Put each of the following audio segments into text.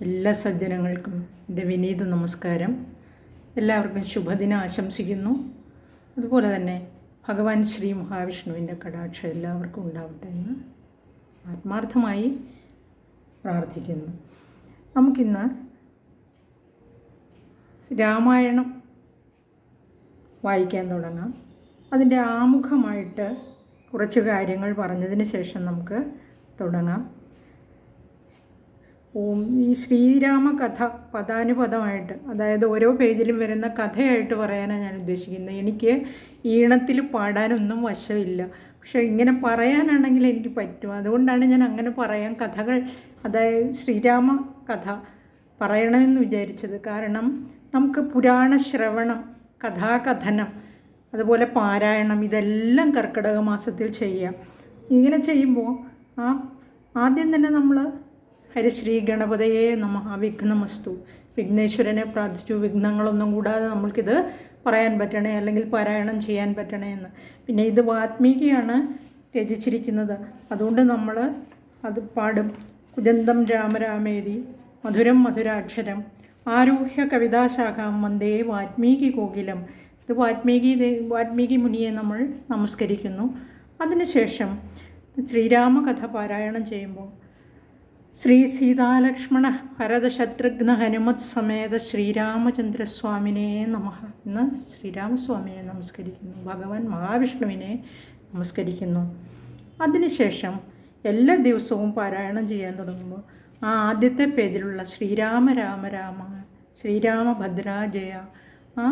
എല്ലാ സജ്ജനങ്ങൾക്കും എന്റെ വിനീത നമസ്കാരം. എല്ലാവർക്കും ശുഭദിനം ആശംസിക്കുന്നു. അതുപോലെ തന്നെ ഭഗവാൻ ശ്രീ മഹാവിഷ്ണുവിന്റെ കടാക്ഷം എല്ലാവർക്കും ഉണ്ടാവട്ടെ എന്ന് ആത്മാർത്ഥമായി പ്രാർത്ഥിക്കുന്നു. നമുക്കിന്ന് രാമായണം വായിക്കാൻ തുടങ്ങാം. അതിന്റെ ആമുഖമായിട്ട് കുറച്ച് കാര്യങ്ങൾ പറഞ്ഞതിന് ശേഷം നമുക്ക് തുടങ്ങാം. ഓം ഈ ശ്രീരാമ കഥ പദാനുപദമായിട്ട് അതായത് ഓരോ പേജിലും വരുന്ന കഥയായിട്ട് പറയാനാണ് ഞാൻ ഉദ്ദേശിക്കുന്നത്. എനിക്ക് ഈണത്തിൽ പാടാനൊന്നും വശമില്ല. പക്ഷേ ഇങ്ങനെ പറയാനാണെങ്കിൽ എനിക്ക് പറ്റും. അതുകൊണ്ടാണ് ഞാൻ അങ്ങനെ പറയാൻ കഥകൾ അതായത് ശ്രീരാമ കഥ പറയണമെന്ന് വിചാരിച്ചത്. കാരണം നമുക്ക് പുരാണ ശ്രവണം കഥാകഥനം അതുപോലെ പാരായണം ഇതെല്ലാം കർക്കിടക മാസത്തിൽ ചെയ്യാം. ഇങ്ങനെ ചെയ്യുമ്പോൾ ആ ആദ്യം തന്നെ നമ്മൾ ഹരിശ്രീ ഗണപതയെ നമ വിഘ്നമസ്തു. വിഘ്നേശ്വരനെ പ്രാർത്ഥിച്ചു. വിഘ്നങ്ങളൊന്നും കൂടാതെ നമ്മൾക്കിത് പറയാൻ പറ്റണേ അല്ലെങ്കിൽ പാരായണം ചെയ്യാൻ പറ്റണേ എന്ന്. പിന്നെ ഇത് വാത്മീകിയാണ് രചിച്ചിരിക്കുന്നത്. അതുകൊണ്ട് നമ്മൾ അത് പാടും. കുജന്തം രാമരാമേതി മധുരം മധുരാക്ഷരം ആരൂഹ്യ കവിതാശാഖാം വന്ദേ വാത്മീകി കോകിലം. ഇത് വാത്മീകി വാത്മീകി മുനിയെ നമ്മൾ നമസ്കരിക്കുന്നു. അതിനുശേഷം ശ്രീരാമകഥ പാരായണം ചെയ്യുമ്പോൾ ശ്രീ സീതാലക്ഷ്മണ ഭരതശത്രുഘ്ന ഹനുമത് സമേത ശ്രീരാമചന്ദ്രസ്വാമിനെ നമ. ഇന്ന് ശ്രീരാമസ്വാമിയെ നമസ്കരിക്കുന്നു. ഭഗവാൻ മഹാവിഷ്ണുവിനെ നമസ്കരിക്കുന്നു. അതിനുശേഷം എല്ലാ ദിവസവും പാരായണം ചെയ്യാൻ തുടങ്ങുമ്പോൾ ആ ആദ്യത്തെ പേജിലുള്ള ശ്രീരാമ രാമ രാമ ശ്രീരാമ ഭദ്രാജയ ആ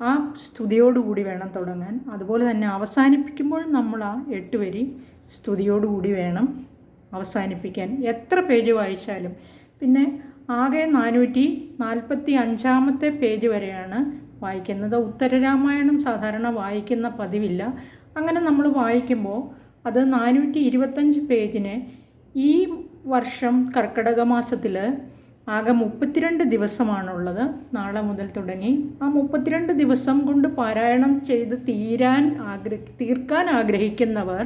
ആ സ്തുതിയോടുകൂടി വേണം തുടങ്ങാൻ. അതുപോലെ തന്നെ അവസാനിപ്പിക്കുമ്പോൾ നമ്മൾ ആ എട്ട് വരി സ്തുതിയോടുകൂടി വേണം അവസാനിപ്പിക്കാൻ എത്ര പേജ് വായിച്ചാലും. പിന്നെ ആകെ നാനൂറ്റി നാൽപ്പത്തി അഞ്ചാമത്തെ പേജ് വരെയാണ് വായിക്കുന്നത്. ഉത്തരരാമായണം സാധാരണ വായിക്കുന്ന പതിവില്ല. അങ്ങനെ നമ്മൾ വായിക്കുമ്പോൾ അത് നാനൂറ്റി ഇരുപത്തഞ്ച് പേജിന് ഈ വർഷം കർക്കിടക മാസത്തിൽ ആകെ മുപ്പത്തിരണ്ട് ദിവസമാണുള്ളത്. നാളെ മുതൽ തുടങ്ങി. ആ മുപ്പത്തിരണ്ട് ദിവസം കൊണ്ട് പാരായണം ചെയ്ത് തീരാൻ ആഗ്രഹ തീർക്കാൻ ആഗ്രഹിക്കുന്നവർ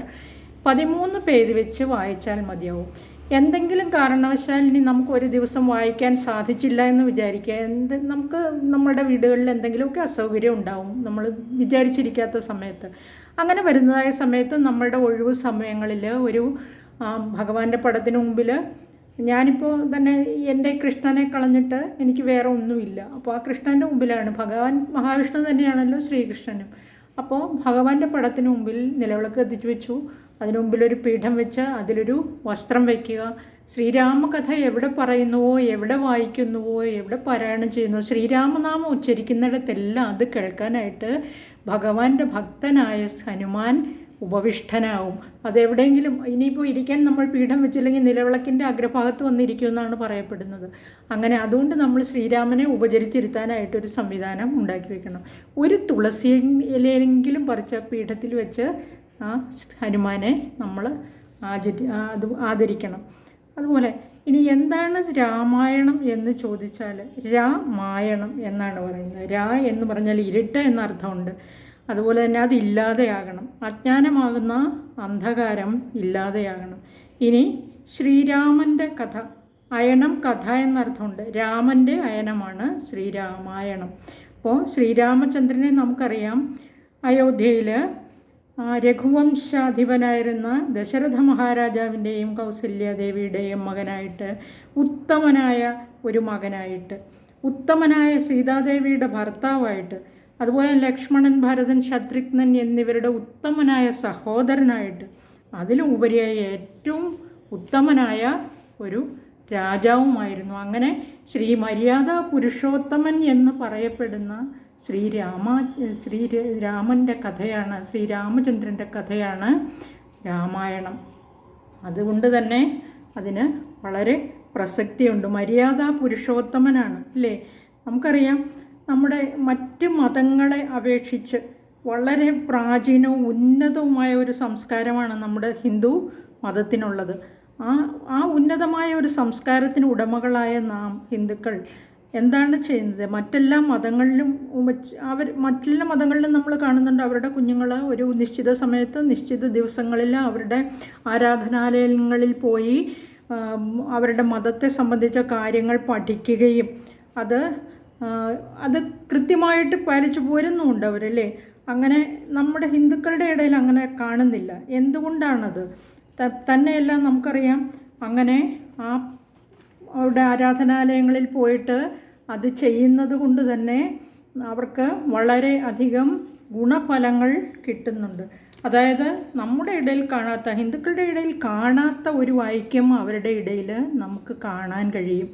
പതിമൂന്ന് പേര് വെച്ച് വായിച്ചാൽ മതിയാവും. എന്തെങ്കിലും കാരണവശാൽ ഇനി നമുക്ക് ഒരു ദിവസം വായിക്കാൻ സാധിച്ചില്ല എന്ന് വിചാരിക്കുക. എന്ത് നമുക്ക് നമ്മുടെ വീടുകളിൽ എന്തെങ്കിലുമൊക്കെ അസൗകര്യം ഉണ്ടാവും. നമ്മൾ വിചാരിച്ചിരിക്കാത്ത സമയത്ത്. അങ്ങനെ വരുന്നതായ സമയത്ത് നമ്മളുടെ ഒഴിവ് സമയങ്ങളിൽ ഒരു ഭഗവാന്റെ പടത്തിന് മുമ്പിൽ ഞാനിപ്പോൾ തന്നെ എന്റെ കൃഷ്ണനെ കളഞ്ഞിട്ട് എനിക്ക് വേറെ ഒന്നുമില്ല. അപ്പോൾ ആ കൃഷ്ണന്റെ മുമ്പിലാണ്. ഭഗവാൻ മഹാവിഷ്ണു തന്നെയാണല്ലോ ശ്രീകൃഷ്ണനും. അപ്പോൾ ഭഗവാന്റെ പടത്തിന് മുമ്പിൽ നിലവിളക്ക് എത്തിച്ചു വെച്ചു. അതിനു മുമ്പിൽ ഒരു പീഠം വെച്ച് അതിലൊരു വസ്ത്രം വയ്ക്കുക ശ്രീരാമകഥ എവിടെ പറയുന്നുവോ എവിടെ വായിക്കുന്നുവോ എവിടെ പാരായണം ചെയ്യുന്നുവോ ശ്രീരാമനാമം ഉച്ചരിക്കുന്നിടത്തെല്ലാം അത് കേൾക്കാനായിട്ട് ഭഗവാന്റെ ഭക്തനായ ഹനുമാൻ ഉപവിഷ്ടനാവും അതെവിടെയെങ്കിലും ഇനിയിപ്പോൾ ഇരിക്കാൻ നമ്മൾ പീഠം വെച്ചില്ലെങ്കിൽ നിലവിളക്കിന്റെ അഗ്രഭാഗത്ത് വന്നിരിക്കുമെന്നാണ് പറയപ്പെടുന്നത്. അങ്ങനെ അതുകൊണ്ട് നമ്മൾ ശ്രീരാമനെ ഉപചരിച്ചിരുത്താനായിട്ടൊരു സംവിധാനം ഉണ്ടാക്കി വെക്കണം. ഒരു തുളസി ഇലയെങ്കിലും പറിച്ച പീഠത്തിൽ വെച്ച് ആ ഹനുമാനെ നമ്മൾ ആചരി അത് ആദരിക്കണം. അതുപോലെ ഇനി എന്താണ് രാമായണം എന്ന് ചോദിച്ചാൽ രാമായണം എന്നാണ് പറയുന്നത്. രാ എന്ന് പറഞ്ഞാൽ ഇരുട്ട് എന്നർത്ഥമുണ്ട് അതുപോലെ തന്നെ അത് ഇല്ലാതെയാകണം. അജ്ഞാനമാകുന്ന അന്ധകാരം ഇല്ലാതെയാകണം. ഇനി ശ്രീരാമന്റെ കഥ അയണം കഥ എന്നർത്ഥമുണ്ട് രാമന്റെ അയനമാണ് ശ്രീരാമായണം. അപ്പോൾ ശ്രീരാമചന്ദ്രനെ നമുക്കറിയാം. അയോധ്യയിൽ രഘുവംശാധിപനായിരുന്ന ദശരഥ മഹാരാജാവിന്റെയും കൗസല്യാദേവിയുടെയും മകനായിട്ട് ഉത്തമനായ ഒരു മകനായിട്ട് ഉത്തമനായ സീതാദേവിയുടെ ഭർത്താവായിട്ട് അതുപോലെ ലക്ഷ്മണൻ ഭരതൻ ശത്രുഘ്നൻ എന്നിവരുടെ ഉത്തമനായ സഹോദരനായിട്ട് അതിലും ഉപരിയായി ഏറ്റവും ഉത്തമനായ ഒരു രാജാവുമായിരുന്നു. അങ്ങനെ ശ്രീ മര്യാദ പുരുഷോത്തമൻ എന്ന് പറയപ്പെടുന്ന ശ്രീരാമ ശ്രീ രാമന്റെ കഥയാണ് ശ്രീരാമചന്ദ്രന്റെ കഥയാണ് രാമായണം. അതുകൊണ്ട് തന്നെ അതിന് വളരെ പ്രസക്തിയുണ്ട്. മര്യാദ പുരുഷോത്തമനാണ് അല്ലേ? നമുക്കറിയാം നമ്മുടെ മറ്റ് മതങ്ങളെ അപേക്ഷിച്ച് വളരെ പ്രാചീനവും ഉന്നതവുമായ ഒരു സംസ്കാരമാണ് നമ്മുടെ ഹിന്ദു മതത്തിനുള്ളത്. ആ ആ ഉന്നതമായ ഒരു സംസ്കാരത്തിന് ഉടമകളായ നാം ഹിന്ദുക്കൾ എന്താണ് ചെയ്യുന്നത്? മറ്റെല്ലാ മതങ്ങളിലും അവർ മറ്റെല്ലാ മതങ്ങളിലും നമ്മൾ കാണുന്നുണ്ട് അവരുടെ കുഞ്ഞുങ്ങൾ ഒരു നിശ്ചിത സമയത്ത് നിശ്ചിത ദിവസങ്ങളിൽ അവരുടെ ആരാധനാലയങ്ങളിൽ പോയി അവരുടെ മതത്തെ സംബന്ധിച്ച കാര്യങ്ങൾ പഠിക്കുകയും അത് അത് കൃത്യമായിട്ട് പാലിച്ചു പോരുന്നുമുണ്ട് അവരല്ലേ? അങ്ങനെ നമ്മുടെ ഹിന്ദുക്കളുടെ ഇടയിൽ അങ്ങനെ കാണുന്നില്ല. എന്തുകൊണ്ടാണത്? തന്നെയല്ല നമുക്കറിയാം. അങ്ങനെ ആ അവിടെ ആരാധനാലയങ്ങളിൽ പോയിട്ട് അത് ചെയ്യുന്നത് കൊണ്ട് തന്നെ അവർക്ക് വളരെ അധികം ഗുണഫലങ്ങൾ കിട്ടുന്നുണ്ട്. അതായത് നമ്മുടെ ഇടയിൽ കാണാത്ത ഹിന്ദുക്കളുടെ ഇടയിൽ കാണാത്ത ഒരു ഐക്യം അവരുടെ ഇടയിൽ നമുക്ക് കാണാൻ കഴിയും.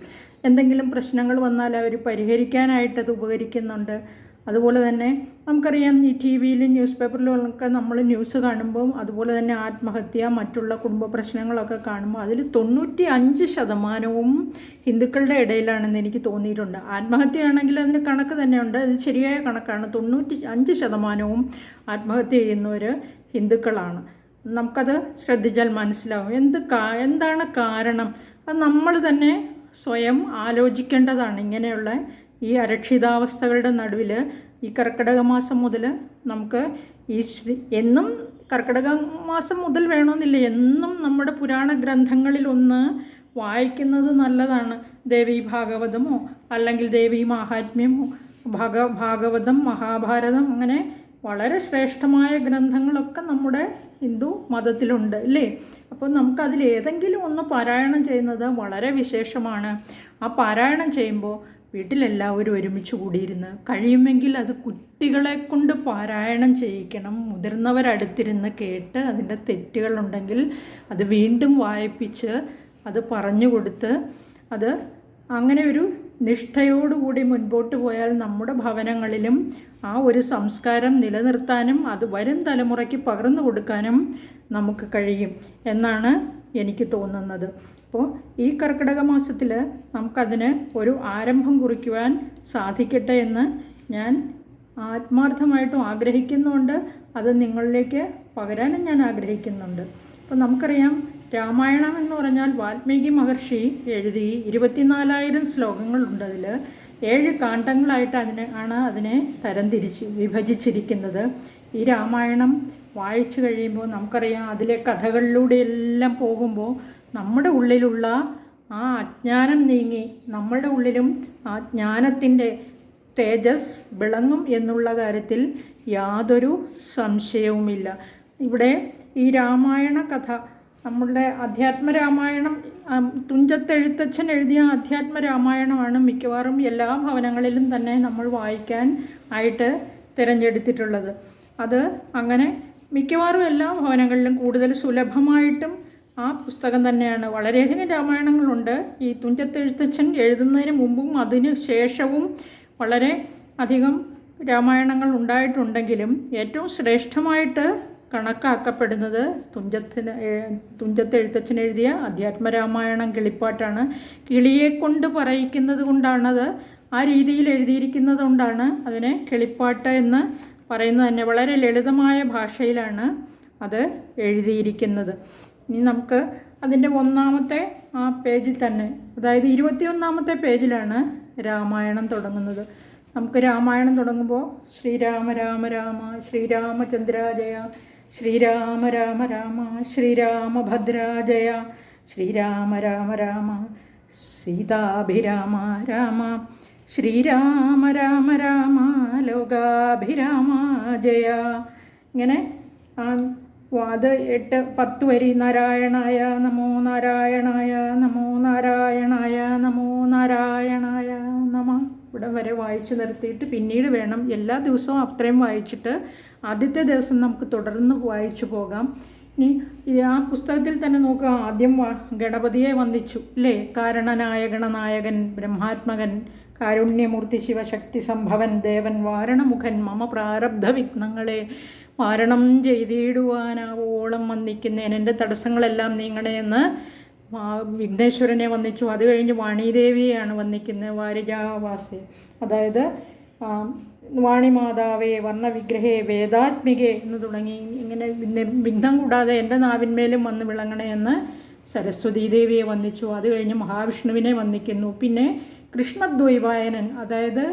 എന്തെങ്കിലും പ്രശ്നങ്ങൾ വന്നാൽ അവർ പരിഹരിക്കാനായിട്ട് അത് ഉപകരിക്കുന്നുണ്ട്. അതുപോലെ തന്നെ നമുക്കറിയാം ഈ ടി വിയിലും ന്യൂസ് പേപ്പറിലുമൊക്കെ നമ്മൾ ന്യൂസ് കാണുമ്പോൾ അതുപോലെ തന്നെ ആത്മഹത്യ മറ്റുള്ള കുടുംബ പ്രശ്നങ്ങളൊക്കെ കാണുമ്പോൾ അതിൽ തൊണ്ണൂറ്റി അഞ്ച് ശതമാനവും ഹിന്ദുക്കളുടെ ഇടയിലാണെന്ന് എനിക്ക് തോന്നിയിട്ടുണ്ട്. ആത്മഹത്യയാണെങ്കിൽ അതിന് കണക്ക് തന്നെയുണ്ട്. അത് ശരിയായ കണക്കാണ്. തൊണ്ണൂറ്റി അഞ്ച് ശതമാനവും ആത്മഹത്യ ചെയ്യുന്നവർ ഹിന്ദുക്കളാണ്. നമുക്കത് ശ്രദ്ധിച്ചാൽ മനസ്സിലാവും. എന്ത് കാ എന്താണ് കാരണം? അത് നമ്മൾ തന്നെ സ്വയം ആലോചിക്കേണ്ടതാണ്. ഇങ്ങനെയുള്ള ഈ അരക്ഷിതാവസ്ഥകളുടെ നടുവിൽ ഈ കർക്കിടക മാസം മുതൽ നമുക്ക് ഈ ശ്രീ എന്നും കർക്കിടക മാസം മുതൽ വേണമെന്നില്ല എന്നും നമ്മുടെ പുരാണ ഗ്രന്ഥങ്ങളിലൊന്ന് വായിക്കുന്നത് നല്ലതാണ്. ദേവി ഭാഗവതമോ അല്ലെങ്കിൽ ദേവി മാഹാത്മ്യമോ ഭാഗ ഭാഗവതം മഹാഭാരതം അങ്ങനെ വളരെ ശ്രേഷ്ഠമായ ഗ്രന്ഥങ്ങളൊക്കെ നമ്മുടെ ഹിന്ദു മതത്തിലുണ്ട് അല്ലേ? അപ്പോൾ നമുക്കതിൽ ഏതെങ്കിലും ഒന്ന് പാരായണം ചെയ്യുന്നത് വളരെ വിശേഷമാണ്. ആ പാരായണം ചെയ്യുമ്പോൾ വീട്ടിലെല്ലാവരും ഒരുമിച്ച് കൂടിയിരുന്ന് കഴിയുമെങ്കിൽ അത് കുട്ടികളെ കൊണ്ട് പാരായണം ചെയ്യിക്കണം. മുതിർന്നവരടുത്തിരുന്ന് കേട്ട് അതിന്റെ തെറ്റുകളുണ്ടെങ്കിൽ അത് വീണ്ടും വായിപ്പിച്ച് അത് പറഞ്ഞു കൊടുത്ത് അത് അങ്ങനെ ഒരു നിഷ്ഠയോടുകൂടി മുൻപോട്ട് പോയാൽ നമ്മുടെ ഭവനങ്ങളിലും ആ ഒരു സംസ്കാരം നിലനിർത്താനും അത് വരും തലമുറയ്ക്ക് പകർന്നു കൊടുക്കാനും നമുക്ക് കഴിയും എന്നാണ് എനിക്ക് തോന്നുന്നത്. അപ്പോൾ ഈ കർക്കിടക മാസത്തിൽ നമുക്കതിന് ഒരു ആരംഭം കുറിക്കുവാൻ സാധിക്കട്ടെ എന്ന് ഞാൻ ആത്മാർത്ഥമായിട്ടും ആഗ്രഹിക്കുന്നുണ്ട്. അത് നിങ്ങളിലേക്ക് പകരാനും ഞാൻ ആഗ്രഹിക്കുന്നുണ്ട്. അപ്പോൾ നമുക്കറിയാം രാമായണം എന്ന് പറഞ്ഞാൽ വാൽമീകി മഹർഷി എഴുതി ഇരുപത്തിനാലായിരം ശ്ലോകങ്ങളുണ്ട് അതിൽ ഏഴ് കാണ്ഡങ്ങളായിട്ട് അതിനെ ആണ് അതിനെ തരംതിരിച്ച് വിഭജിച്ചിരിക്കുന്നത്. ഈ രാമായണം വായിച്ചു കഴിയുമ്പോൾ നമുക്കറിയാം അതിലെ കഥകളിലൂടെ എല്ലാം പോകുമ്പോൾ നമ്മുടെ ഉള്ളിലുള്ള ആ അജ്ഞാനം നീങ്ങി നമ്മളുടെ ഉള്ളിലും ആ ജ്ഞാനത്തിന്റെ തേജസ് വിളങ്ങും എന്നുള്ള കാര്യത്തിൽ യാതൊരു സംശയവുമില്ല. ഇവിടെ ഈ രാമായണ കഥ നമ്മളുടെ അധ്യാത്മ രാമായണം തുഞ്ചത്തെഴുത്തച്ഛൻ എഴുതിയ അധ്യാത്മ രാമായണമാണ് മിക്കവാറും എല്ലാ ഭവനങ്ങളിലും തന്നെ നമ്മൾ വായിക്കാൻ ആയിട്ട് തിരഞ്ഞെടുത്തിട്ടുള്ളത്. അത് അങ്ങനെ മിക്കവാറും എല്ലാ ഭവനങ്ങളിലും കൂടുതൽ സുലഭമായിട്ടും ആ പുസ്തകം തന്നെയാണ്. വളരെയധികം രാമായണങ്ങളുണ്ട്. ഈ തുഞ്ചത്തെഴുത്തച്ഛൻ എഴുതുന്നതിന് മുമ്പും അതിന് ശേഷവും വളരെ അധികം രാമായണങ്ങൾ ഉണ്ടായിട്ടുണ്ടെങ്കിലും ഏറ്റവും ശ്രേഷ്ഠമായിട്ട് കണക്കാക്കപ്പെടുന്നത് തുഞ്ചത്തിന് തുഞ്ചത്തെഴുത്തച്ഛൻ എഴുതിയ അധ്യാത്മരാമായണം കിളിപ്പാട്ടാണ്. കിളിയെ കൊണ്ട് പറയിക്കുന്നത് കൊണ്ടാണത് ആ രീതിയിൽ എഴുതിയിരിക്കുന്നത് കൊണ്ടാണ് അതിനെ കിളിപ്പാട്ട് എന്ന് പറയുന്നത് തന്നെ. വളരെ ലളിതമായ ഭാഷയിലാണ് അത് എഴുതിയിരിക്കുന്നത്. ഇനി നമുക്ക് അതിന്റെ ഒന്നാമത്തെ ആ പേജിൽ തന്നെ അതായത് ഇരുപത്തിയൊന്നാമത്തെ പേജിലാണ് രാമായണം തുടങ്ങുന്നത്. നമുക്ക് രാമായണം തുടങ്ങുമ്പോൾ ശ്രീരാമ രാമ രാമ ശ്രീരാമചന്ദ്രാജയ ശ്രീരാമ രാമ രാമ ശ്രീരാമഭദ്ര ശ്രീരാമ രാമ രാമ സീതാഭിരാമ രാമ ശ്രീരാമ രാമ രാമ ലോകാഭിരാമ ജയ. ഇങ്ങനെ അത് എട്ട് പത്ത് വരി നാരായണായ നമോ നാരായണായ നമോ നാരായണായ നമോ നാരായണായ നമ. ഇവിടെ വരെ വായിച്ചു നിർത്തിയിട്ട് പിന്നീട് വേണം എല്ലാ ദിവസവും അത്രയും വായിച്ചിട്ട് ആദ്യത്തെ ദിവസം നമുക്ക് തുടർന്ന് വായിച്ചു പോകാം. ഇനി ആ പുസ്തകത്തിൽ തന്നെ നോക്കുക. ആദ്യം ഗണപതിയെ വന്ദിച്ചു അല്ലേ കാരണനായ ഗണനായകൻ ബ്രഹ്മാത്മകൻ കാരുണ്യമൂർത്തി ശിവശക്തി സംഭവൻ ദേവൻ വാരണമുഖൻ മമ പ്രാരബ്ധ വിഘ്നങ്ങളെ വാരണം ചെയ്തിടുവാനാവോളം വന്ദിക്കുന്നേൻ എന്റെ തടസ്സങ്ങളെല്ലാം നീങ്ങണേ എന്ന് വാ- വിഘ്നേശ്വരനെ വന്ദിച്ചു അത് കഴിഞ്ഞ് വാണിദേവിയാണ് വന്ദിക്കുന്നത് വാരികാവാസി. അതായത് വാണിമാതാവേ വർണവിഗ്രഹേ വേദാത്മികേ എന്ന് തുടങ്ങി ഇങ്ങനെ വിഘ്നം കൂടാതെ എന്റെ നാവിന്മേലും വന്ന് വിളങ്ങണേ എന്ന് സരസ്വതീ ദേവിയെ അത് കഴിഞ്ഞ് മഹാവിഷ്ണുവിനെ വന്നിക്കുന്നു. പിന്നെ കൃഷ്ണദ്വൈവായനൻ അതായത്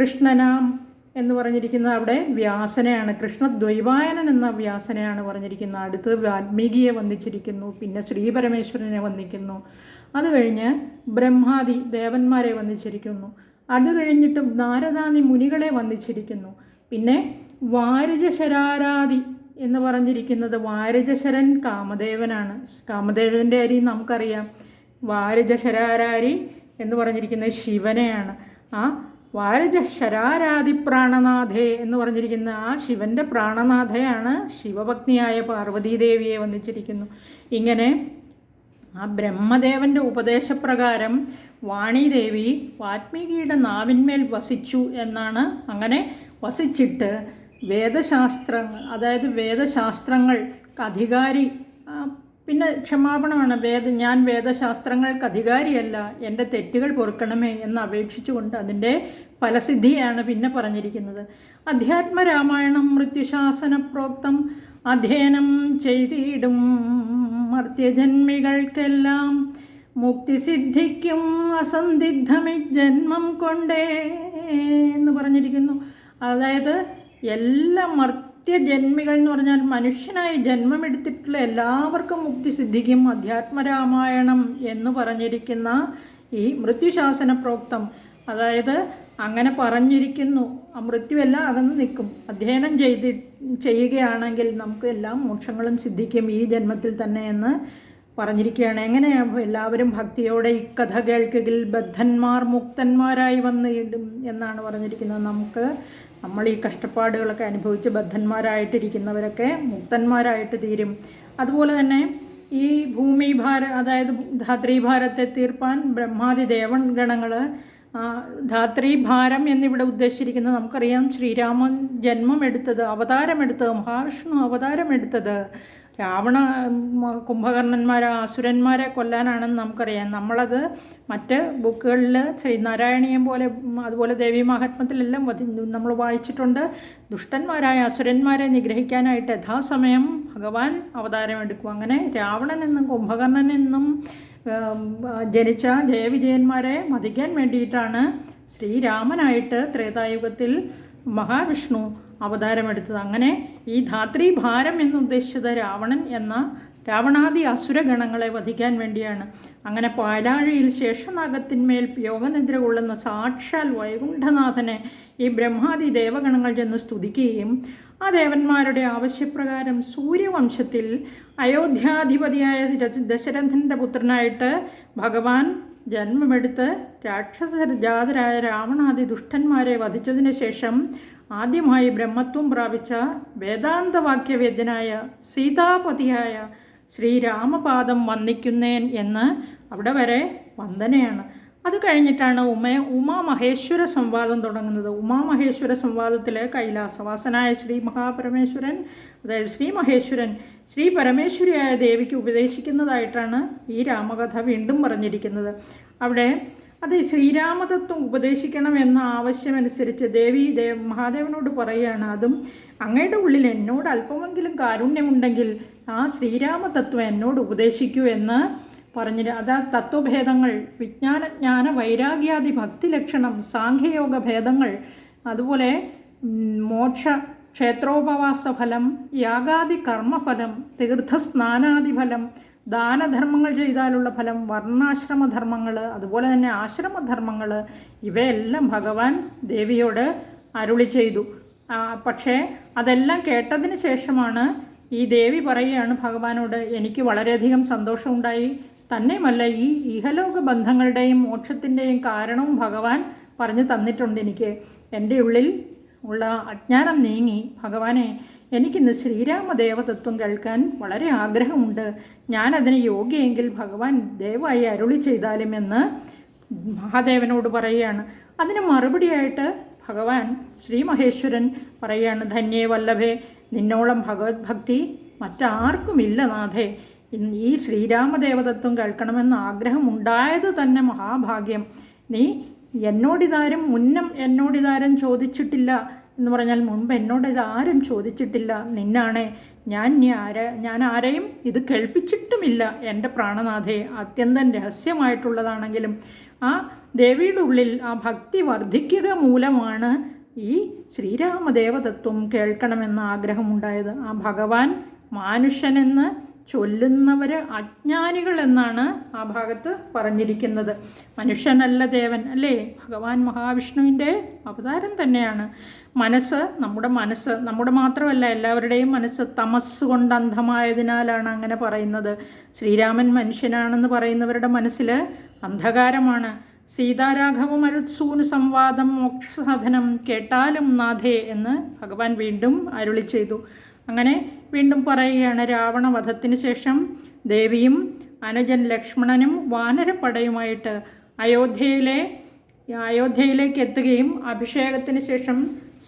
കൃഷ്ണനാം എന്ന് പറഞ്ഞിരിക്കുന്നത് അവിടെ വ്യാസനെയാണ്. കൃഷ്ണദ്വൈവായനൻ എന്ന വ്യാസനെയാണ് പറഞ്ഞിരിക്കുന്നത് അടുത്ത് വാൽമീകിയെ വന്ദിച്ചിരിക്കുന്നു. പിന്നെ ശ്രീപരമേശ്വരനെ വന്ദിക്കുന്നു. അത് കഴിഞ്ഞ് ബ്രഹ്മാദി ദേവന്മാരെ വന്ദിച്ചിരിക്കുന്നു. അത് കഴിഞ്ഞിട്ടും നാരദാദി മുനികളെ വന്ദിച്ചിരിക്കുന്നു. പിന്നെ വാരിജശരാരാദി എന്ന് പറഞ്ഞിരിക്കുന്നത് വാരിജശരൻ കാമദേവനാണ്. കാമദേവന്റെ അരി നമുക്കറിയാം. വാരിജശരാരാരി എന്ന് പറഞ്ഞിരിക്കുന്നത് ശിവനെയാണ്. ആ വാരജ ശരാരാതി പ്രാണനാഥേ എന്ന് പറഞ്ഞിരിക്കുന്ന ആ ശിവന്റെ പ്രാണനാഥയാണ് ശിവഭക്തിയായ പാർവതീദേവിയെ വന്നിച്ചിരിക്കുന്നു ഇങ്ങനെ ആ ബ്രഹ്മദേവന്റെ ഉപദേശപ്രകാരം വാണിദേവി വാത്മീകിയുടെ നാവിന്മേൽ വസിച്ചു എന്നാണ് അങ്ങനെ വസിച്ചിട്ട് വേദശാസ്ത്രങ്ങൾ അതായത് വേദശാസ്ത്രങ്ങൾ അധികാരി പിന്നെ ക്ഷമാപണമാണ്. വേദ ഞാൻ വേദശാസ്ത്രങ്ങൾക്ക് അധികാരിയല്ല. എന്റെ തെറ്റുകൾ പൊറുക്കണമേ എന്ന് അപേക്ഷിച്ചുകൊണ്ട് അതിന്റെ ഫലസിദ്ധിയാണ് പിന്നെ പറഞ്ഞിരിക്കുന്നത്. അധ്യാത്മരാമായണം മൃത്യുശാസന പ്രോക്തം അധ്യയനം ചെയ്തിടും മർത്യജന്മികൾക്കെല്ലാം. മുക്തി സിദ്ധിക്കും അസന്ദിഗ്ധമി ജന്മം കൊണ്ടേ എന്ന് പറഞ്ഞിരിക്കുന്നു. അതായത് എല്ലാ മർത്യജന്മികൾ എന്ന് പറഞ്ഞാൽ മനുഷ്യനായി ജന്മമെടുത്തിട്ടുള്ള എല്ലാവർക്കും മുക്തി സിദ്ധിക്കും അധ്യാത്മരാമായണം എന്ന് പറഞ്ഞിരിക്കുന്ന ഈ മൃത്യുശാസന പ്രോക്തം. അതായത് അങ്ങനെ പറഞ്ഞിരിക്കുന്നു ആ മൃത്യുവെല്ലാം അകന്ന് നിൽക്കും. അധ്യയനം ചെയ്ത് ചെയ്യുകയാണെങ്കിൽ നമുക്ക് എല്ലാ മോക്ഷങ്ങളും സിദ്ധിക്കും ഈ ജന്മത്തിൽ തന്നെ എന്ന് പറഞ്ഞിരിക്കുകയാണ്. എങ്ങനെയാണ് എല്ലാവരും ഭക്തിയോടെ ഈ കഥ കേൾക്കുകയിൽ ബദ്ധന്മാർ മുക്തന്മാരായി വന്നിടും എന്നാണ് പറഞ്ഞിരിക്കുന്നത്. നമുക്ക് നമ്മൾ ഈ കഷ്ടപ്പാടുകളൊക്കെ അനുഭവിച്ച് ബദ്ധന്മാരായിട്ടിരിക്കുന്നവരൊക്കെ മുക്തന്മാരായിട്ട് തീരും. അതുപോലെ തന്നെ ഈ ഭൂമി ഭാര അതായത് ധാത്രീഭാരത്തെ തീർപ്പാൻ ബ്രഹ്മാതി ദേവൻ ഗണങ്ങൾ ധാത്രീഭാരം എന്നിവിടെ ഉദ്ദേശിച്ചിരിക്കുന്നത് നമുക്കറിയാം ശ്രീരാമൻ ജന്മം ജന്മമെടുത്തത് അവതാരമെടുത്തത് മഹാവിഷ്ണു അവതാരമെടുത്തത്. രാവണ കുംഭകർണന്മാരെ അസുരന്മാരെ കൊല്ലാനാണെന്ന് നമുക്കറിയാം. നമ്മളത് മറ്റ് ബുക്കുകളിൽ ശ്രീനാരായണീയം പോലെ അതുപോലെ ദേവി മഹാത്മത്തിലെല്ലാം നമ്മൾ വായിച്ചിട്ടുണ്ട് ദുഷ്ടന്മാരായ അസുരന്മാരെ നിഗ്രഹിക്കാനായിട്ട് യഥാസമയം ഭഗവാൻ അവതാരമെടുക്കും അങ്ങനെ എന്നും ഉം, ജനിച്ച ജയവിജയന്മാരെ മതിക്കാൻ വേണ്ടിയിട്ടാണ് ശ്രീരാമനായിട്ട് ത്രേതായുഗത്തിൽ മഹാവിഷ്ണു അവതാരമെടുത്തത്. അങ്ങനെ ഈ ധാത്രി ഭാരം എന്നുദ്ദേശിച്ചത് രാവണൻ എന്ന രാവണാദി അസുരഗണങ്ങളെ വധിക്കാൻ വേണ്ടിയാണ്. അങ്ങനെ പാലാഴിയിൽ ശേഷനാഗത്തിന്മേൽ യോഗനിദ്ര കൊള്ളുന്ന സാക്ഷാൽ വൈകുണ്ഠനാഥനെ ഈ ബ്രഹ്മാദി ദേവഗണങ്ങൾ ചെന്ന് സ്തുതിക്കുകയും ആ ദേവന്മാരുടെ ആവശ്യപ്രകാരം സൂര്യവംശത്തിൽ അയോധ്യാധിപതിയായ ദശരഥന്റെ പുത്രനായിട്ട് ഭഗവാൻ ജന്മമെടുത്ത് രാക്ഷസ ജാതരായ രാവണാദി ദുഷ്ടന്മാരെ വധിച്ചതിന് ശേഷം ആദ്യമായി ബ്രഹ്മത്വം പ്രാപിച്ച വേദാന്തവാക്യവേദ്യനായ സീതാപതിയായ ശ്രീരാമപാദം വന്ദിക്കുന്നേൻ എന്ന് അവിടെ വരെ വന്ദനയാണ്. അത് കഴിഞ്ഞിട്ടാണ് ഉമ ഉമാമഹേശ്വര സംവാദം തുടങ്ങുന്നത്. ഉമാമഹേശ്വര സംവാദത്തിൽ കൈലാസവാസനായ ശ്രീ മഹാപരമേശ്വരൻ അതായത് ശ്രീ മഹേശ്വരൻ ശ്രീ പരമേശ്വരിയായ ദേവിക്ക് ഉപദേശിക്കുന്നതായിട്ടാണ് ഈ രാമകഥ വീണ്ടും പറഞ്ഞിരിക്കുന്നത്. അവിടെ അത് ശ്രീരാമതത്വം ഉപദേശിക്കണം എന്ന ആവശ്യമനുസരിച്ച് ദേവി ദേവ് മഹാദേവനോട് പറയുകയാണ് അതും. അങ്ങയുടെ ഉള്ളിൽ എന്നോട് അല്പമെങ്കിലും കാരുണ്യമുണ്ടെങ്കിൽ ആ ശ്രീരാമതത്വം എന്നോട് ഉപദേശിക്കൂ എന്ന് പറഞ്ഞു അതാ തത്വഭേദങ്ങൾ വിജ്ഞാന ജ്ഞാന വൈരാഗ്യാദി ഭക്തിലക്ഷണം സാഖ്യയോഗ ഭേദങ്ങൾ അതുപോലെ മോക്ഷ ക്ഷേത്രോപവാസ ഫലം യാഗാദി കർമ്മഫലം തീർത്ഥസ്നാനാദി ഫലം ദാനധർമ്മങ്ങൾ ചെയ്താലുള്ള ഫലം വർണാശ്രമധർമ്മങ്ങൾ അതുപോലെ തന്നെ ആശ്രമധർമ്മങ്ങൾ ഇവയെല്ലാം ഭഗവാൻ ദേവിയോട് അരുളി ചെയ്തു. പക്ഷേ അതെല്ലാം കേട്ടതിന് ശേഷമാണ് ഈ ദേവി പറയുകയാണ് ഭഗവാനോട് എനിക്ക് വളരെയധികം സന്തോഷമുണ്ടായി. തന്നെയുമല്ല ഈ ഇഹലോക ബന്ധങ്ങളുടെയും മോക്ഷത്തിന്റെയും കാരണവും ഭഗവാൻ പറഞ്ഞു തന്നിട്ടുണ്ട് എനിക്ക്. എന്റെ ഉള്ളിൽ ഉള്ള അജ്ഞാനം നീങ്ങി ഭഗവാനെ എനിക്കിന്ന് ശ്രീരാമദേവതത്വം കേൾക്കാൻ വളരെ ആഗ്രഹമുണ്ട്. ഞാനതിന് യോഗ്യയെങ്കിൽ ഭഗവാൻ ദയവായി അരുളി ചെയ്താലും എന്ന് മഹാദേവനോട് പറയുകയാണ്. അതിന് മറുപടിയായിട്ട് ഭഗവാൻ ശ്രീ മഹേശ്വരൻ പറയുകയാണ് ധന്യേ വല്ലഭേ നിന്നോളം ഭഗവത് ഭക്തി മറ്റാർക്കുമില്ല നാഥേ. ഈ ശ്രീരാമദേവതത്വം കേൾക്കണമെന്ന് ആഗ്രഹമുണ്ടായത് തന്നെ മഹാഭാഗ്യം. നീ എന്നോടിതാരും മുന്നം എന്നോടിതാരം ചോദിച്ചിട്ടില്ല. എന്ന് പറഞ്ഞാൽ മുൻപ് എന്നോട് ഇത് ആരും ചോദിച്ചിട്ടില്ല. നിന്നാണേ ഞാൻ ഇനി ഞാൻ ആരെയും ഇത് കേൾപ്പിച്ചിട്ടുമില്ല. എന്റെ പ്രാണനാഥയെ അത്യന്തം രഹസ്യമായിട്ടുള്ളതാണെങ്കിലും ആ ദേവിയുടെ ഉള്ളിൽ ആ ഭക്തി വർദ്ധിക്കുക മൂലമാണ് ഈ ശ്രീരാമദേവതത്വം കേൾക്കണമെന്ന ആഗ്രഹമുണ്ടായത്. ആ ഭഗവാൻ മാനുഷനെന്ന് ചൊല്ലുന്നവർ അജ്ഞാനികൾ എന്നാണ് ആ ഭാഗത്ത് പറഞ്ഞിരിക്കുന്നത്. മനുഷ്യനല്ല ദേവൻ അല്ലേ? ഭഗവാൻ മഹാവിഷ്ണുവിന്റെ അവതാരം തന്നെയാണ്. മനസ്സ് നമ്മുടെ മനസ്സ് നമ്മുടെ മാത്രമല്ല എല്ലാവരുടെയും മനസ്സ് തമസ് കൊണ്ട് അന്ധമായതിനാലാണ് അങ്ങനെ പറയുന്നത്. ശ്രീരാമൻ മനുഷ്യനാണെന്ന് പറയുന്നവരുടെ മനസ്സിൽ അന്ധകാരമാണ്. സീതാരാഘവം അരുത്സൂന് സംവാദം മോക്ഷസാധനം കേട്ടാലും നാഥേ എന്ന് ഭഗവാൻ വീണ്ടും അരുളി ചെയ്തു. അങ്ങനെ വീണ്ടും പറയുകയാണ് രാവണവധത്തിന് ശേഷം ദേവിയും അനുജൻ ലക്ഷ്മണനും വാനരപ്പടയുമായിട്ട് അയോധ്യയിലെ അയോധ്യയിലേക്ക് എത്തുകയും അഭിഷേകത്തിന് ശേഷം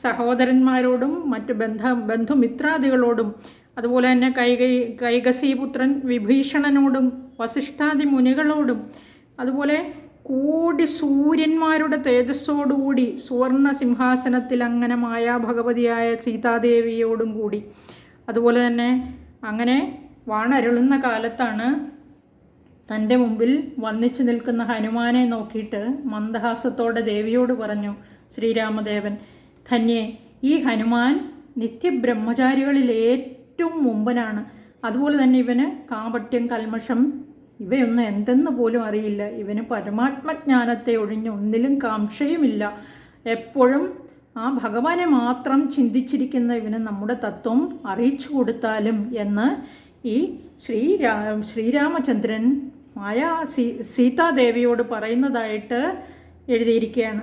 സഹോദരന്മാരോടും മറ്റ് ബന്ധ ബന്ധുമിത്രാദികളോടും അതുപോലെ തന്നെ കൈകൈ കൈകസീപുത്രൻ വിഭീഷണനോടും വസിഷ്ഠാദി മുനികളോടും അതുപോലെ കൂടി സൂര്യന്മാരുടെ തേജസ്സോടുകൂടി സുവർണ സിംഹാസനത്തിൽ അങ്ങനെ മായാഭഗവതിയായ സീതാദേവിയോടും കൂടി. അതുപോലെ തന്നെ അങ്ങനെ വാണരുളുന്ന കാലത്താണ് തന്റെ മുമ്പിൽ വന്നിച്ചു നിൽക്കുന്ന ഹനുമാനെ നോക്കിയിട്ട് മന്ദഹാസത്തോടെ ദേവിയോട് പറഞ്ഞു ശ്രീരാമദേവൻ ധന്യേ ഈ ഹനുമാൻ നിത്യബ്രഹ്മചാരികളിൽ ഏറ്റവും മുമ്പനാണ്. അതുപോലെ തന്നെ ഇവന് കാപട്യം കൽമഷം ഇവയൊന്നും എന്തെന്ന് പോലും അറിയില്ല. ഇവന് പരമാത്മജ്ഞാനത്തെ ഒഴിഞ്ഞ് ഒന്നിലും കാംക്ഷയുമില്ല. എപ്പോഴും ആ ഭഗവാനെ മാത്രം ചിന്തിച്ചിരിക്കുന്ന ഇവന് നമ്മുടെ തത്വം അറിയിച്ചു കൊടുത്താലും എന്ന് ഈ ശ്രീരാ ശ്രീരാമചന്ദ്രൻ മായ സീ സീതാദേവിയോട് പറയുന്നതായിട്ട് എഴുതിയിരിക്കുകയാണ്.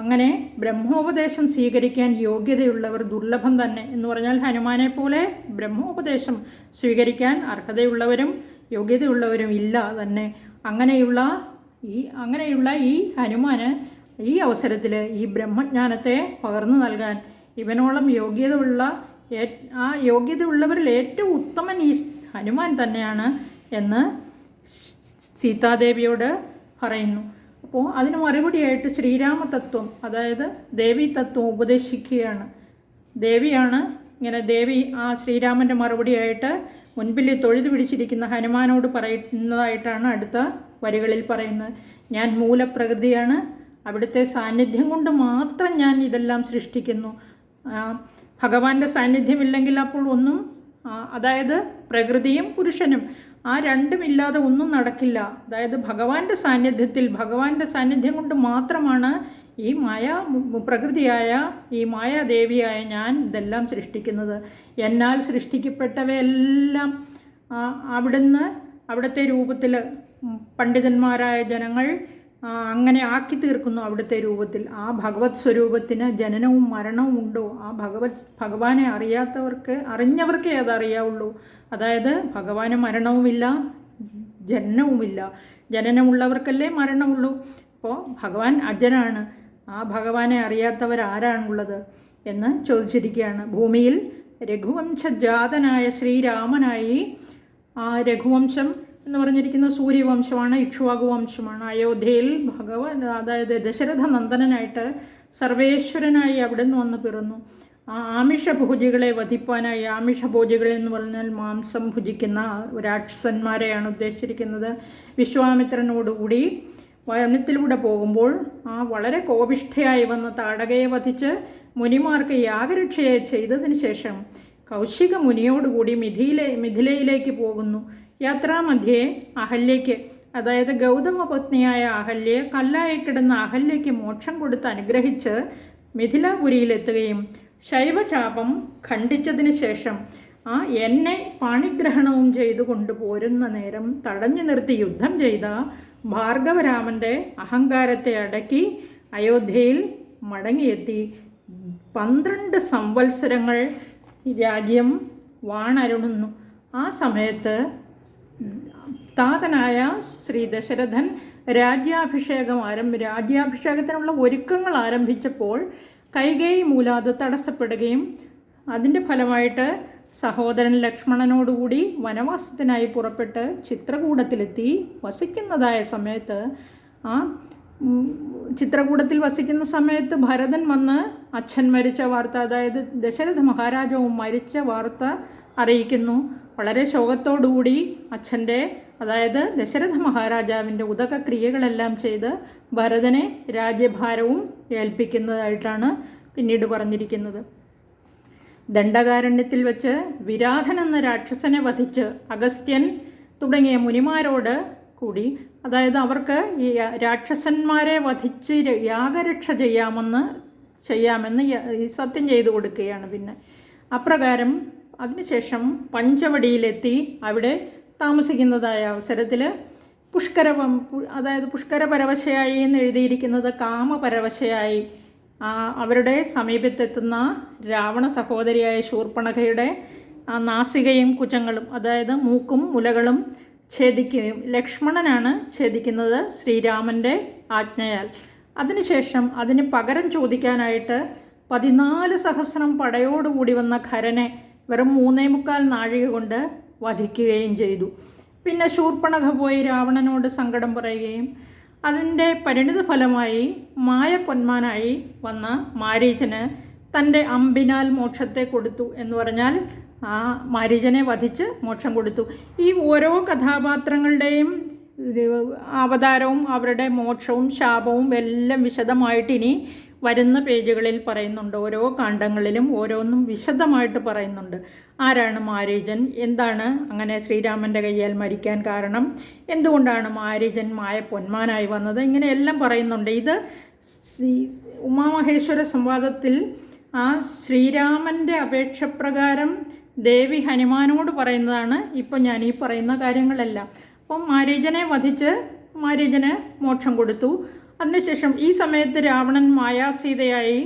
അങ്ങനെ ബ്രഹ്മോപദേശം സ്വീകരിക്കാൻ യോഗ്യതയുള്ളവർ ദുർലഭം തന്നെ എന്ന് പറഞ്ഞാൽ ഹനുമാനെ പോലെ ബ്രഹ്മോപദേശം സ്വീകരിക്കാൻ അർഹതയുള്ളവരും യോഗ്യതയുള്ളവരും ഇല്ല തന്നെ. അങ്ങനെയുള്ള ഈ അങ്ങനെയുള്ള ഈ ഹനുമാന് ഈ അവസരത്തിൽ ഈ ബ്രഹ്മജ്ഞാനത്തെ പകർന്നു നൽകാൻ ഇവനോളം യോഗ്യതയുള്ള ആ യോഗ്യതയുള്ളവരിൽ ഏറ്റവും ഉത്തമൻ ഈ ഹനുമാൻ തന്നെയാണ് എന്ന് സീതാദേവിയോട് പറയുന്നു. അപ്പോൾ അതിന് മറുപടിയായിട്ട് ശ്രീരാമതത്വം അതായത് ദേവി തത്വം ഉപദേശിക്കുകയാണ്. ദേവിയാണ് ഇങ്ങനെ ദേവി ആ ശ്രീരാമന്റെ മറുപടിയായിട്ട് മുൻപിൽ തൊഴുതു പിടിച്ചിരിക്കുന്ന ഹനുമാനോട് പറയുന്നതായിട്ടാണ് അടുത്ത വരികളിൽ പറയുന്നത്. ഞാൻ മൂലപ്രകൃതിയാണ് അവിടുത്തെ സാന്നിധ്യം കൊണ്ട് മാത്രം ഞാൻ ഇതെല്ലാം സൃഷ്ടിക്കുന്നു. ഭഗവാന്റെ സാന്നിധ്യമില്ലെങ്കിൽ അപ്പോൾ ഒന്നും അതായത് പ്രകൃതിയും പുരുഷനും. ആ രണ്ടുമില്ലാതെ ഒന്നും നടക്കില്ല. അതായത് ഭഗവാന്റെ സാന്നിധ്യത്തിൽ ഭഗവാന്റെ സാന്നിധ്യം കൊണ്ട് മാത്രമാണ് ഈ മായ പ്രകൃതിയായ ഈ മായാദേവിയായ ഞാൻ ഇതെല്ലാം സൃഷ്ടിക്കുന്നത്. എന്നാൽ സൃഷ്ടിക്കപ്പെട്ടവയെല്ലാം അവിടുന്ന് അവിടുത്തെ രൂപത്തിൽ പണ്ഡിതന്മാരായ ജനങ്ങൾ അങ്ങനെ ആക്കി തീർക്കുന്നു അവിടുത്തെ രൂപത്തിൽ. ആ ഭഗവത് സ്വരൂപത്തിന് ജനനവും മരണവും ഉണ്ടോ? ആ ഭഗവത് ഭഗവാനെ അറിയാത്തവർക്ക് അറിഞ്ഞവർക്കേ അതറിയാവുള്ളൂ അതായത് ഭഗവാന് മരണവുമില്ല ജനനവുമില്ല. ജനനമുള്ളവർക്കല്ലേ മരണമുള്ളൂ അപ്പോൾ ഭഗവാൻ അജനാണ്. ആ ഭഗവാനെ അറിയാത്തവരാരാണുള്ളത് എന്ന് ചോദിച്ചിരിക്കുകയാണ്. ഭൂമിയിൽ രഘുവംശജാതനായ ശ്രീരാമനായി ആ രഘുവംശം എന്ന് പറഞ്ഞിരിക്കുന്ന സൂര്യവംശമാണ് ഇക്ഷ്വാകു വംശമാണ് അയോധ്യയിൽ ഭഗവൻ അതായത് ദശരഥ നന്ദനായിട്ട് സർവേശ്വരനായി അവിടെ നിന്ന് വന്ന് പിറന്നു. ആമിഷഭോജികളെ വധിപ്പാനായി ആമിഷഭോജികൾ എന്ന് പറഞ്ഞാൽ മാംസം ഭുജിക്കുന്ന രാക്ഷസന്മാരെയാണ് ഉദ്ദേശിച്ചിരിക്കുന്നത്. വിശ്വാമിത്രനോടുകൂടി വനത്തിലൂടെ പോകുമ്പോൾ ആ വളരെ കോപിഷ്ഠയായി വന്ന താടകയെ വധിച്ച് മുനിമാർക്ക് യാഗരക്ഷയെ ചെയ്തതിന് ശേഷം കൗശിക മുനിയോടുകൂടി മിഥിയിലെ മിഥിലയിലേക്ക് പോകുന്നു. യാത്രാമധ്യേ അഹല്യയ്ക്ക് അതായത് ഗൗതമ പത്നിയായ അഹല്യെ കല്ലായി കിടന്ന അഹല്യയ്ക്ക് മോക്ഷം കൊടുത്ത് അനുഗ്രഹിച്ച് മിഥിലാപുരിയിലെത്തുകയും ശൈവചാപം ഖണ്ഡിച്ചതിന് ശേഷം ആ എന്നെ പാണിഗ്രഹണവും ചെയ്തു കൊണ്ടുപോരുന്ന നേരം തടഞ്ഞു നിർത്തി യുദ്ധം ചെയ്ത ഭാർഗവരാമന്റെ അഹങ്കാരത്തെ അടക്കി അയോധ്യയിൽ മടങ്ങിയെത്തി. പന്ത്രണ്ട് സംവത്സരങ്ങൾ രാജ്യം വാണരുണുന്നു. ആ സമയത്ത് താതനായ ശ്രീ ദശരഥൻ രാജ്യാഭിഷേകം ആരംഭ രാജ്യാഭിഷേകത്തിനുള്ള ഒരുക്കങ്ങൾ ആരംഭിച്ചപ്പോൾ കൈകേയി മൂലാത് തടസ്സപ്പെടുകയും അതിന്റെ ഫലമായിട്ട് സഹോദരൻ ലക്ഷ്മണനോടുകൂടി വനവാസത്തിനായി പുറപ്പെട്ട് ചിത്രകൂടത്തിലെത്തി വസിക്കുന്നതായ സമയത്ത് ആ ചിത്രകൂടത്തിൽ വസിക്കുന്ന സമയത്ത് ഭരതൻ വന്ന് അച്ഛൻ മരിച്ച വാർത്ത അതായത് ദശരഥ മഹാരാജാവും മരിച്ച വാർത്ത അറിയിക്കുന്നു. വളരെ ശോകത്തോടുകൂടി അച്ഛന്റെ അതായത് ദശരഥ മഹാരാജാവിന്റെ ഉദകക്രിയകളെല്ലാം ചെയ്ത് ഭരതനെ രാജ്യഭാരവും ഏൽപ്പിക്കുന്നതായിട്ടാണ് പിന്നീട് പറഞ്ഞിരിക്കുന്നത്. ദണ്ഡകാരണ്യത്തിൽ വെച്ച് വിരാധൻ എന്ന രാക്ഷസനെ വധിച്ച് അഗസ്ത്യൻ തുടങ്ങിയ മുനിമാരോട് കൂടി അതായത് അവർക്ക് ഈ രാക്ഷസന്മാരെ വധിച്ച് യാഗരക്ഷ ചെയ്യാമെന്ന് ചെയ്യാമെന്ന് ഈ സത്യം ചെയ്തു കൊടുക്കുകയാണ് പിന്നെ. അപ്രകാരം അതിനുശേഷം പഞ്ചവടിയിലെത്തി അവിടെ താമസിക്കുന്നതായ അവസരത്തിൽ പുഷ്കരവം അതായത് പുഷ്കര പരവശയായി എന്ന് എഴുതിയിരിക്കുന്നത് കാമപരവശയായി. അവരുടെ സമീപത്തെത്തുന്ന രാവണ സഹോദരിയായ ശൂർപ്പണഖയുടെ നാസികയും കുചങ്ങളും അതായത് മൂക്കും മുലകളും ഛേദിക്കുകയും ലക്ഷ്മണനാണ് ഛേദിക്കുന്നത് ശ്രീരാമന്റെ ആജ്ഞയാൽ. അതിനുശേഷം അതിന് പകരം ചോദിക്കാനായിട്ട് പതിനാല് സഹസ്രം പടയോടുകൂടി വന്ന ഖരനെ വെറും മൂന്നേ മുക്കാൽ നാഴിക കൊണ്ട് വധിക്കുകയും ചെയ്തു. പിന്നെ ശൂർപ്പണഖ പോയി രാവണനോട് സങ്കടം പറയുകയും അതിന്റെ പരിണിത ഫലമായി മായ പൊന്മാനായി വന്ന മാരീചന് തന്റെ അമ്പിനാൽ മോക്ഷത്തെ കൊടുത്തു എന്ന് പറഞ്ഞാൽ ആ മാരീചനെ വധിച്ച് മോക്ഷം കൊടുത്തു. ഈ ഓരോ കഥാപാത്രങ്ങളുടെയും അവതാരവും അവരുടെ മോക്ഷവും ശാപവും എല്ലാം വിശദമായിട്ട് ഇനി വരുന്ന പേജുകളിൽ പറയുന്നുണ്ട്. ഓരോ കാണ്ഡങ്ങളിലും ഓരോന്നും വിശദമായിട്ട് പറയുന്നുണ്ട്. ആരാണ് മാരീജൻ? എന്താണ് അങ്ങനെ ശ്രീരാമന്റെ കയ്യാൽ മരിക്കാൻ കാരണം? എന്തുകൊണ്ടാണ് മാരീജൻ മായ പൊന്മാനായി വന്നത്? ഇങ്ങനെയെല്ലാം പറയുന്നുണ്ട്. ഇത് ഉമാമഹേശ്വര സംവാദത്തിൽ ആ ശ്രീരാമന്റെ അപേക്ഷപ്രകാരം ദേവി ഹനുമാനോട് പറയുന്നതാണ്. ഇപ്പോൾ ഞാൻ ഈ പറയുന്ന കാര്യങ്ങളെല്ലാം. അപ്പം മാരീജനെ വധിച്ച് മാരീജന് മോക്ഷം കൊടുത്തു. അതിനുശേഷം ഈ സമയത്ത് രാവണൻ മായാസീതയായി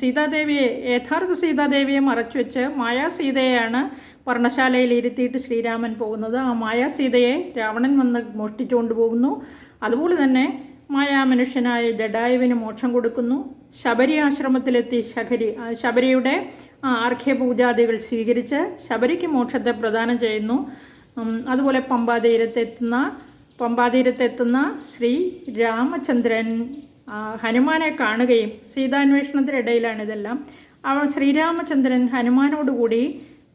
സീതാദേവിയെ യഥാർത്ഥ സീതാദേവിയെ മറച്ചുവെച്ച് മായാസീതയെയാണ് പർണശാലയിൽ ഇരുത്തിയിട്ട് ശ്രീരാമൻ പോകുന്നത്. ആ മായാസീതയെ രാവണൻ വന്ന് മോഷ്ടിച്ചുകൊണ്ട് പോകുന്നു. അതുപോലെ തന്നെ മായാമനുഷ്യനായ ജഡായുവിന് മോക്ഷം കൊടുക്കുന്നു. ശബരി ആശ്രമത്തിലെത്തി ശബരി ശബരിയുടെ ആർഘ്യപൂജാദികൾ സ്വീകരിച്ച് ശബരിക്ക് മോക്ഷത്തെ പ്രദാനം ചെയ്യുന്നു. അതുപോലെ പമ്പാതീരത്തെത്തുന്ന പമ്പാതീരത്തെത്തുന്ന ശ്രീ രാമചന്ദ്രൻ ഹനുമാനെ കാണുകയും സീതാന്വേഷണത്തിനിടയിലാണ് ഇതെല്ലാം അവ ശ്രീരാമചന്ദ്രൻ ഹനുമാനോടുകൂടി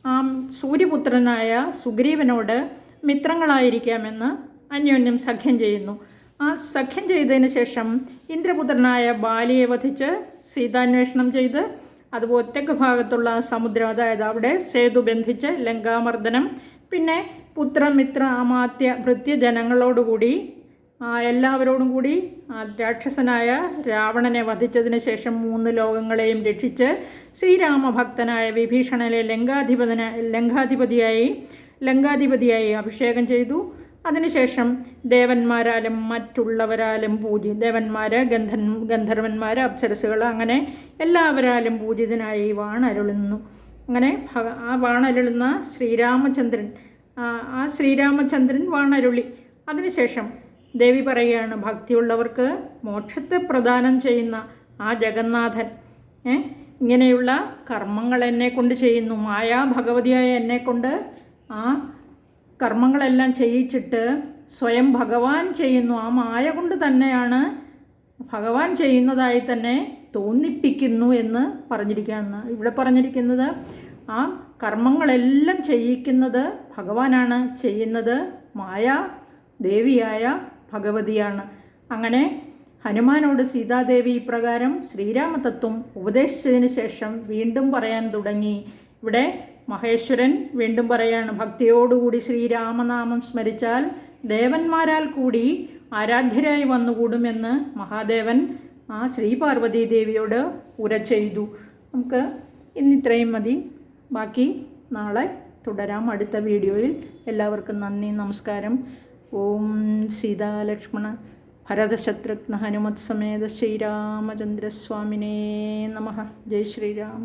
ആ സൂര്യപുത്രനായ സുഗ്രീവനോട് മിത്രങ്ങളായിരിക്കാമെന്ന് അന്യോന്യം സഖ്യം ചെയ്യുന്നു. ആ സഖ്യം ചെയ്തതിന് ശേഷം ഇന്ദ്രപുത്രനായ ബാലിയെ വധിച്ച് സീതാന്വേഷണം ചെയ്ത് അതുപോലെ തെക്ക് ഭാഗത്തുള്ള സമുദ്രം അതായത് അവിടെ സേതു ബന്ധിച്ച് ലങ്കാമർദ്ദനം പിന്നെ പുത്രമിത്ര അമാത്യ ഭൃത്യജനങ്ങളോടുകൂടി എല്ലാവരോടും കൂടി രാക്ഷസനായ രാവണനെ വധിച്ചതിന് ശേഷം മൂന്ന് ലോകങ്ങളെയും രക്ഷിച്ച് ശ്രീരാമഭക്തനായ വിഭീഷണനെ ലങ്കാധിപതിന ലങ്കാധിപതിയായി ലങ്കാധിപതിയായി അഭിഷേകം ചെയ്തു. അതിനുശേഷം ദേവന്മാരാലും മറ്റുള്ളവരാലും പൂജി ദേവന്മാർ ഗന്ധൻ ഗന്ധർവന്മാർ അപ്സരസുകൾ അങ്ങനെ എല്ലാവരാലും പൂജിതനായി വാണരുളുന്നു. അങ്ങനെ ആ വാണരുളുന്ന ശ്രീരാമചന്ദ്രൻ ആ ശ്രീരാമചന്ദ്രൻ വാണരുളി. അതിനുശേഷം ദേവി പറയുകയാണ് ഭക്തിയുള്ളവർക്ക് മോക്ഷത്തെ പ്രദാനം ചെയ്യുന്ന ആ ജഗന്നാഥൻ ഇങ്ങനെയുള്ള കർമ്മങ്ങൾ എന്നെ കൊണ്ട് ചെയ്യുന്നു മായാ ഭഗവതിയായ എന്നെ കൊണ്ട് ആ കർമ്മങ്ങളെല്ലാം ചെയ്യിച്ചിട്ട് സ്വയം ഭഗവാൻ ചെയ്യുന്നു. ആ മായ കൊണ്ട് തന്നെയാണ് ഭഗവാൻ ചെയ്യുന്നതായി തന്നെ തോന്നിപ്പിക്കുന്നു എന്ന് പറഞ്ഞിരിക്കുകയാണ്. ഇവിടെ പറഞ്ഞിരിക്കുന്നത് ആ കർമ്മങ്ങളെല്ലാം ചെയ്യിക്കുന്നത് ഭഗവാനാണ് ചെയ്യുന്നത്. മായ ദേവിയായ ഭഗവതിയാണ്. അങ്ങനെ ഹനുമാനോട് സീതാദേവി ഇപ്രകാരം ശ്രീരാമതത്വം ഉപദേശിച്ചതിന് ശേഷം വീണ്ടും പറയാൻ തുടങ്ങി. ഇവിടെ മഹേശ്വരൻ വീണ്ടും പറയാണ് ഭക്തിയോടുകൂടി ശ്രീരാമനാമം സ്മരിച്ചാൽ ദേവന്മാരാൽ കൂടി ആരാധ്യരായി വന്നുകൂടുമെന്ന് മഹാദേവൻ ആ ശ്രീ പാർവതി ദേവിയോട് ഉര ചെയ്തു. നമുക്ക് ഇന്നിത്രയും മതി. ബാക്കി നാളെ തുടരാം അടുത്ത വീഡിയോയിൽ. എല്ലാവർക്കും നന്ദി നമസ്കാരം. ഓം സീതാലക്ഷ്മണ ഭരതശത്രുഘ്ന ഹനുമത് സമേത ശ്രീരാമചന്ദ്രസ്വാമിനേ നമ. ജയ് ശ്രീരാം